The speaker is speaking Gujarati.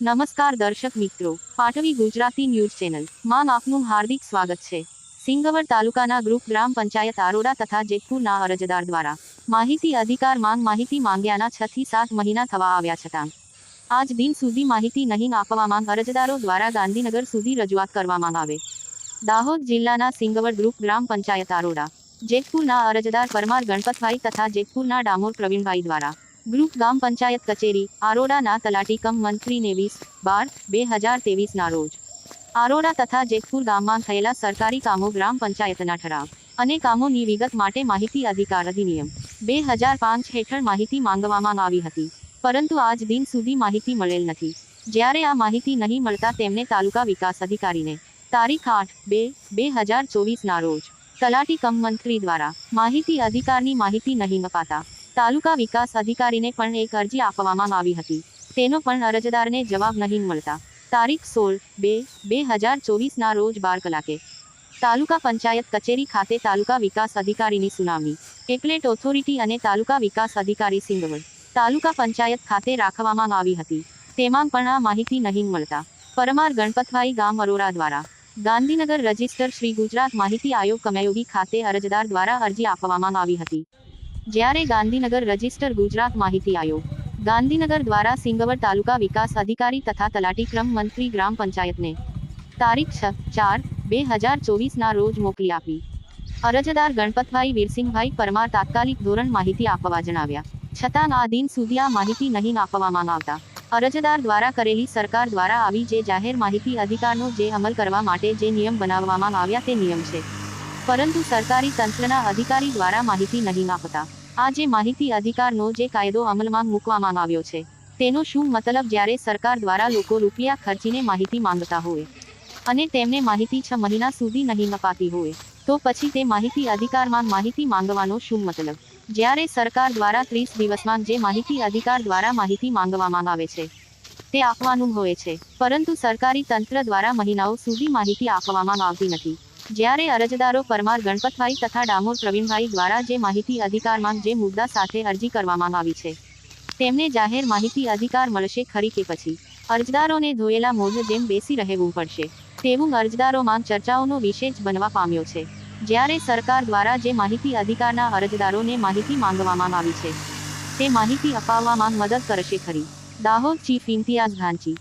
નમસ્કાર દર્શક મિત્રો, પાટવી ગુજરાતી ન્યૂઝ ચેનલ. માં આપનું હાર્દિક સ્વાગત છે. સિંગવડ તાલુકાના ગ્રુપ ગ્રામ પંચાયત આરોડા તથા જેતપુરના અરજદાર દ્વારા માહિતી અધિકાર માંગ માહિતી માંગ્યાના છ થી સાત મહિના થવા આવ્યા છતાં, આજ દિન સુધી માહિતી નહીં આપવામાં અરજદારો દ્વારા ગાંધીનગર સુધી રજૂઆત કરવામાં આવે. દાહોદ જિલ્લાના સિંગવડ ગ્રુપ ગ્રામ પંચાયત આરોડા જેતપુરના અરજદાર પરમાર ગણપતભાઈ તથા જેતપુરના ડામોર પ્રવીણભાઈ દ્વારા ગ્રુપ ગામ પંચાયત કચેરી આરોડાના તલાટી કમ મંત્રી નેવીસ બાર બે હજાર તેવીસના રોજ. આરોડા તથા જેતપુર ગામમાં થયેલા સરકારી કામો ગ્રામ પંચાયતના ઠરાવ અને કામોની વિગત માટે માહિતી અધિકાર અધિનિયમ બે હજાર પાંચ હેઠળ માહિતી માંગવામાં આવી હતી. પરંતુ આજ દિન સુધી માહિતી મળેલ નથી. જ્યારે આ માહિતી નહીં મળતા તેમને તાલુકા વિકાસ અધિકારીને તારીખ આઠ બે બે હજાર ચોવીસના રોજ તલાટી કમ મંત્રી દ્વારા માહિતી અધિકારની માહિતી નહીં અપાતા તાલુકા વિકાસ અધિકારીને પણ એક અરજી આપવામાં આવી હતી. તેનો પણ અરજદારને જવાબ નહીં મળતા. તારીખ સોળ બે બે હજાર ચોવીસના રોજ બાર કલાકે. તાલુકા પંચાયત કચેરી ખાતે તાલુકા વિકાસ અધિકારીની સુનાવણી. એકલેટ ઓથોરિટી અને તાલુકા વિકાસ અધિકારી સિંગવડ. તાલુકા પંચાયત ખાતે રાખવામાં આવી હતી. તેમાં પણ આ માહિતી નહીં મળતા. પરમાર ગણપતભાઈ ગામ અરોરા દ્વારા. ગાંધીનગર રજિસ્ટર શ્રી ગુજરાત માહિતી આયોગ કમયોગી ખાતે અરજદાર દ્વારા અરજી આપવામાં આવી હતી. જ્યારે ગાંધીનગર રજિસ્ટર ગુજરાત માહિતી આયોગ. ગાંધીનગર દ્વારા સિંગવર તાલુકા વિકાસ અધિકારી તથા તલાટી ક્રમ મંત્રી ગ્રામ પંચાયતને તારીખ છ ચાર બે હજાર ચોવીસના રોજ મોકલી આપી. અરજદાર ગણપતભાઈ વીરસિંહભાઈ પરમાર તાત્કાલિક ધોરણ માહિતી આપવા જણાવ્યા. છતાં આ દિન સુધી આ માહિતી નહીં આપવામાં આવતા. અરજદાર દ્વારા કરેલી સરકાર દ્વારા આવી જે જાહેર માહિતી અધિકારનો જે અમલ કરવા માટે જે નિયમ બનાવવામાં આવ્યા તે નિયમ છે. પરંતુ સરકારી તંત્રના અધિકારી દ્વારા માહિતી નહીં આપતા. આ જે માહિતી અધિકારનો જે કાયદો અમલમાં મૂકવામાં આવ્યો છે, તેનો શું મતલબ જ્યારે સરકાર દ્વારા લોકો રૂપિયા ખર્ચીને માહિતી માંગતા હોય અને તેમને માહિતી છ મહિના સુધી નહીં અપાતી હોય, તો પછી તે માહિતી અધિકારમાં માહિતી માંગવાનો શું મતલબ? જ્યારે સરકાર દ્વારા ત્રીસ દિવસમાં જે માહિતી અધિકાર દ્વારા માહિતી માંગવામાં આવે છે, તે આપવાનું હોય છે, પરંતુ સરકારી તંત્ર દ્વારા મહિનાઓ સુધી માહિતી આપવામાં આવતી નથી. જ્યારે અરજદારો પરમાર ગણપતભાઈ તથા ડામોર પ્રવીણભાઈ દ્વારા જે માહિતી અધિકારમાં જે મુદ્દા સાથે અરજી કરવામાં આવી છે, તેમને જાહેર માહિતી અધિકાર મળશે ખરી કે પછી? અરજદારોને ધોયેલા મોઢ જેમ બેસી રહેવું પડશે, તેવું અરજદારોમાં ચર્ચાઓનો વિષય જ બનવા પામ્યો છે. જ્યારે સરકાર દ્વારા જે માહિતી અધિકારના અરજદારોને માહિતી માંગવામાં આવી છે, તે માહિતી અપાવવામાં મદદ કરશે ખરી. દાહોદ ચીફ ઇમ્તિયાઝ ધાંચી